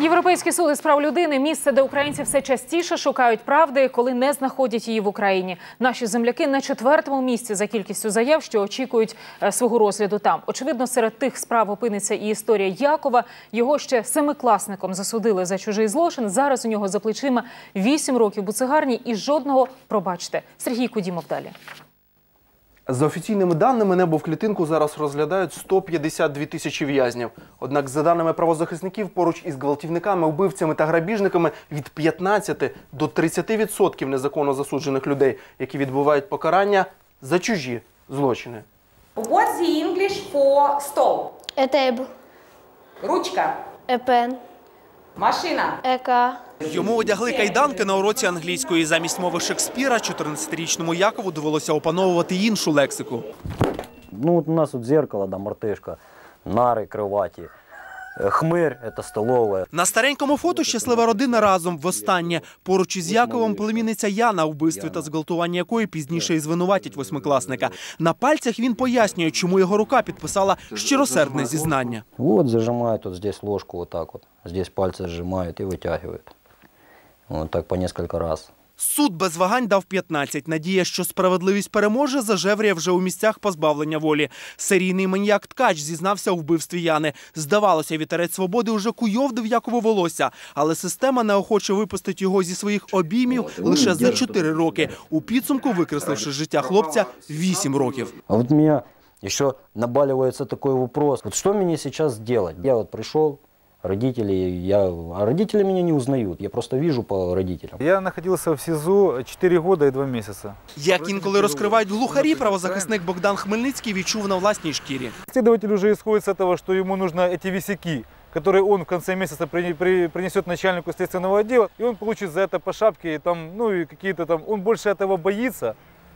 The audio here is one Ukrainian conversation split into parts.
Європейський суд із прав людини місце, де українці все частіше шукають правди, коли не знаходять її в Україні. Наші земляки на четвертому місці за кількістю заяв, що очікують е, свого розгляду там. Очевидно, серед тих справ опиниться і історія Якова. Його ще семикласником засудили за чужий злочин. Зараз у нього за плечима вісім років буцегарні і жодного пробачте. Сергій Кудімов далі. За офіційними даними, небо в клітинку зараз розглядають 152 тисячі в'язнів. Однак, за даними правозахисників, поруч із гвалтівниками, вбивцями та грабіжниками від 15 до 30% незаконно засуджених людей, які відбувають покарання за чужі злочини. What's the English for stove? Table, Ручка, a pen, машина, ека Йому одягли кайданки на уроці англійської. Замість мови Шекспіра 14-річному Якову довелося опановувати іншу лексику. Ну, вот у нас тут зеркало, да, мартишка, нари, кровати. Э, Хмырь – это столовая. На старенькому фото щаслива родина разом востаннє. Поруч із Яковом племінниця Яна, у вбивстві та зґвалтуванні якої пізніше і звинуватять восьмикласника. На пальцях він пояснює, чому його рука підписала щиросердне зізнання. Вот зажимают вот здесь ложку вот так вот. Здесь пальцы сжимают и вытягивают. Вот так по несколько раз. Суд без вагань дав 15. Надія, що справедливість переможе, зажевріє вже у місцях позбавлення волі. Серійний маньяк Ткач зізнався у вбивстві Яни. Здавалося, вітерець свободи уже куйовдив Яково волосся, але система неохоче випустить його зі своїх обіймів лише за 4 роки. У підсумку викресливши життя хлопця 8 років. А вот у меня еще набаливается такой вопрос. Вот что мне сейчас делать? Я вот пришел, родители, я, а родители меня не узнают. Я просто вижу по родителям. Я находился в СИЗО 4 года и 2 месяца. Як інколи розкривають глухарі, правозахисник Богдан Хмельницький відчув на власній шкірі. Следователь уже исходит с этого, что ему нужно эти висяки, которые он в конце месяца при- при- принесет начальнику следственного отдела, и он получит за это по шапке, и там, ну и какие-то там, он больше этого боится,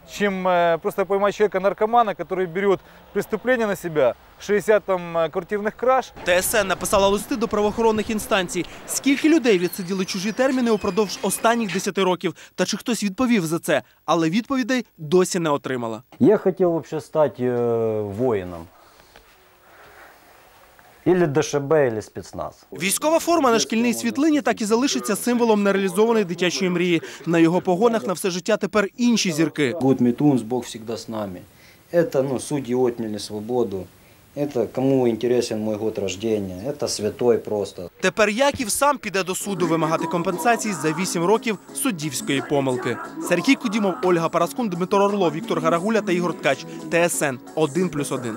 чем э, просто поймать человека-наркомана, который берет преступление на себя, 60 там э, квартирных краж, ТСН написала листи до правоохоронних інстанцій. Скільки людей відсиділи чужі терміни упродовж останніх 10 років? Та чи хтось відповів за це? Але відповідей досі не отримала. Я хотел вообще стать э, воином. Или ДШБ, или спецназ. Військова форма на шкільній світлині так і залишиться символом нереалізованої дитячої мрії. На його погонах на все життя тепер інші зірки. Год Метунс, Бог всегда с нами. Это, ну, судьи отняли свободу. Это кому интересен мой год рождения. Это святой просто. Тепер Яків сам піде до суду вимагати компенсації за 8 років суддівської помилки. Сергій Кудімов, Ольга Параскун, Дмитро Орлов, Віктор Гарагуля та Ігор Ткач. ТСН 1+,1.